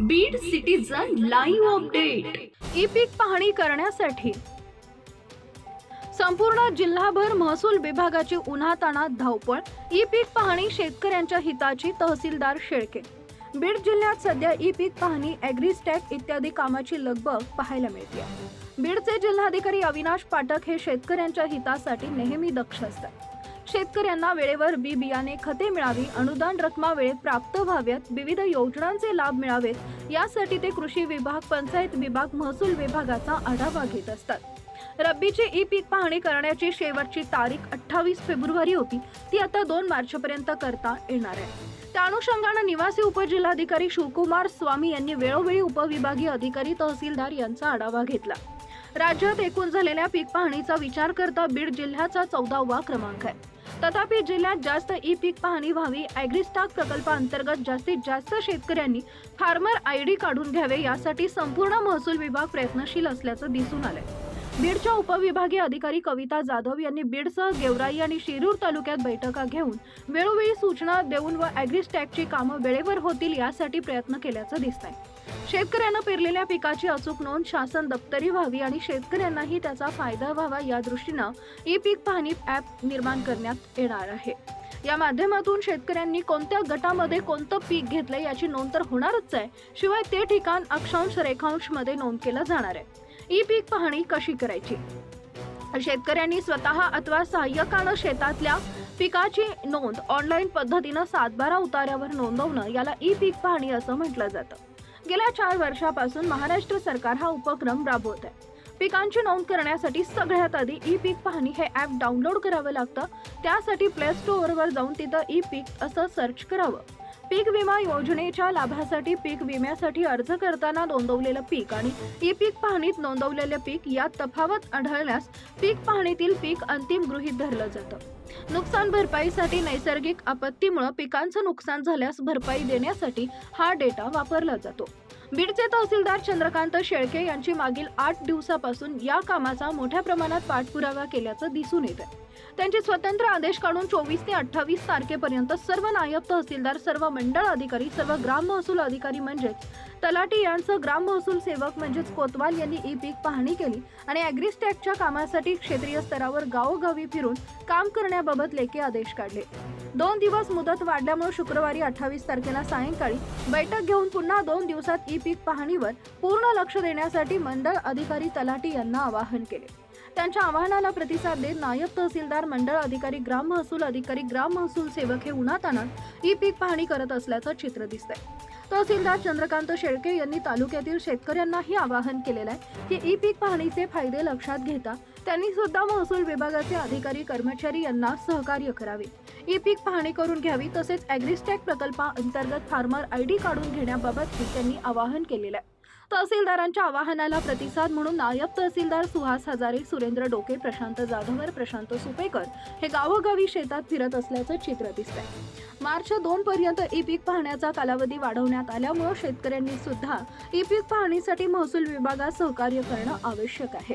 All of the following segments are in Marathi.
Beed citizen live update e पीक पाहणी करण्यासाठी. संपूर्ण जिल्हाभर महसूल विभागाची उन्हाताणात धावपळ. ई पीक पाहणी शेतकऱ्यांच्या हिताची तहसीलदार शेळके. बीड जिल्ह्यात सध्या ई पीक पाहणी ॲग्रीस्टॅक इत्यादी कामाची लगबग पाहायला मिळते. बीडचे जिल्हाधिकारी अविनाश पाठक हे शेतकऱ्यांच्या हितासाठी नेहमी दक्ष असतात शेतकऱ्यांना वेळेवर बी बियाणे खते मिळावी अनुदान रकमा वेळेत प्राप्त व्हाव्यात विविध योजनांचे लाभ मिळावेत यासाठी ते कृषी विभाग पंचायत विभाग महसूल विभागाचा आढावा घेत असतात. रब्बीची ई पीक पाहणी करण्याची शेवटची तारीख अठ्ठावीस फेब्रुवारी होती. ती आता दोन मार्चपर्यंत करता येणार आहे. त्या अनुषंगानं निवासी उपजिल्हाधिकारी शिवकुमार स्वामी यांनी वेळोवेळी उपविभागीय अधिकारी तहसीलदार यांचा आढावा घेतला. राज्यात एकूण झालेल्या पीक पाहणीचा विचार करता बीड जिल्ह्याचा चौदावा क्रमांक आहे. तथापि जिल्ह्यात जास्त ई पीक पाहणी व्हावी ॲग्रिस्टाक प्रकल्पाअंतर्गत जास्तीत जास्त शेतकऱ्यांनी फार्मर आय डी काढून घ्यावे यासाठी संपूर्ण महसूल विभाग प्रयत्नशील असल्याचं दिसून आलंय. बीडच्या उपविभागीय अधिकारी कविता जाधव यांनी बीडसह गेवराई आणि शिरूर तालुक्यात बैठका घेऊन वेळोवेळी सूचना देऊन व ॲग्रिस्टॅकची कामं वेळेवर होतील यासाठी प्रयत्न केल्याचं दिसत आहे शेतकऱ्यांना पेरलेल्या पिकाची अचूक नोंद शासन दप्तरी व्हावी आणि शेतकऱ्यांनाही त्याचा फायदा व्हावा या दृष्टीनं ई पीक पाहणी ॲप निर्माण करण्यात येणार आहे. या माध्यमातून शेतकऱ्यांनी कोणत्या गटामध्ये कोणतं पीक घेतलं याची नोंद तर होणारच आहे. शिवाय ते ठिकाण अक्षांश रेखांशमध्ये नोंद केलं जाणार आहे. ई पीक पाहणी कशी करायची? शेतकऱ्यांनी स्वतः अथवा सहाय्यकानं शेतातल्या पिकाची नोंद ऑनलाईन पद्धतीनं सातबारा उतार्यावर नोंदवणं याला ई पीक पाहणी असं म्हटलं जातं. गेल्या चार वर्षापासून महाराष्ट्र सरकार हा उपक्रम राबवत आहे पिकांची नोंद करण्यासाठी सगळ्यात आधी ई पीक पाहणी हे ॲप डाउनलोड करावं लागतं. त्यासाठी प्ले स्टोअरवर जाऊन तिथं ई पीक असं सर्च करावं. पीक विमा योजनेच्या लाभासाठी पीक विम्यासाठी अर्ज करताना नोंदवलेलं पीक आणि ई पीक पाहणीत नोंदवलेलं पीक यात तफावत आढळल्यास पीक पाहणीतील पीक अंतिम गृहीत धरलं जातं. नुकसान भरपाईसाठी नैसर्गिक आपत्तीमुळे पिकांचं नुकसान झाल्यास भरपाई देण्यासाठी हा डेटा वापरला जातो. बीडचे तहसीलदार चंद्रकांत शेळके यांची मागील आठ दिवसापासून या कामाचा मोठ्या प्रमाणात पाठपुरावा केल्याचं दिसून येत आहे त्यांचे स्वतंत्र आदेश काढून चोवीस ते अठ्ठावीस तारखेपर्यंत सर्व नायब तहसीलदार सर्व मंडळ अधिकारी सर्व ग्राम महसूल अधिकारी म्हणजेच तलाटी यांचं ग्राम महसूल सेवक म्हणजेच कोतवाल यांनी ई पीक पाहणी केली आणि ॲग्रिस्टॅकच्या कामासाठी क्षेत्रीय स्तरावर गावोगावी फिरून काम करण्याबाबत लेखी आदेश काढले. दोन दिवस मुदत वाढल्यामुळे शुक्रवारी अठ्ठावीस तारखेला सायंकाळी बैठक घेऊन पुन्हा दोन दिवसात ई पीक पाहणीवर पूर्ण लक्ष देण्यासाठी मंडळ अधिकारी तलाटी यांना आवाहन केले. त्यांच्या आवाहनाला प्रतिसाद देत नायब तहसीलदार मंडळ अधिकारी ग्राम महसूल अधिकारी ग्राम महसूल सेवक हे उन्हातानात ई पीक पाहणी करत असल्याचं चित्र दिसतंय. तहसीलदार चंद्रकांत शेळके यांनी तालुक्यातील शेतकऱ्यांनाही आवाहन केलेलं आहे की ई पीक पाहणीचे फायदे लक्षात घेता त्यांनी सुद्धा महसूल विभागाचे अधिकारी कर्मचारी यांना सहकार्य करावे. ई पीक पाहणी करून घ्यावी तसेच ॲग्रिस्टॅक प्रकल्पाअंतर्गत फार्मर आय डी काढून घेण्याबाबतही त्यांनी आवाहन केलेलं आहे. तहसीलदारांच्या आवाहनाला प्रतिसाद म्हणून नायब तहसीलदार सुहास हजारे सुरेंद्र डोके प्रशांत जाधवर प्रशांत सुपेकर हे गावोगावी शेतात फिरत असल्याचं चित्र दिसतंय. मार्च दोन पर्यंत ई पीक पाहण्याचा कालावधी वाढवण्यात आल्यामुळे शेतकऱ्यांनी सुद्धा ई पीक पाहणीसाठी महसूल विभागात सहकार्य करणं आवश्यक आहे.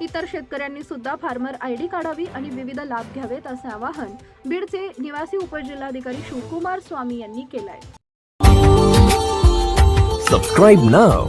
इतर शेतकऱ्यांनी सुद्धा फार्मर आय डी काढावी आणि विविध लाभ घ्यावेत असे आवाहन बीडचे निवासी उपजिल्हाधिकारी शिवकुमार स्वामी यांनी केलंय. Subscribe now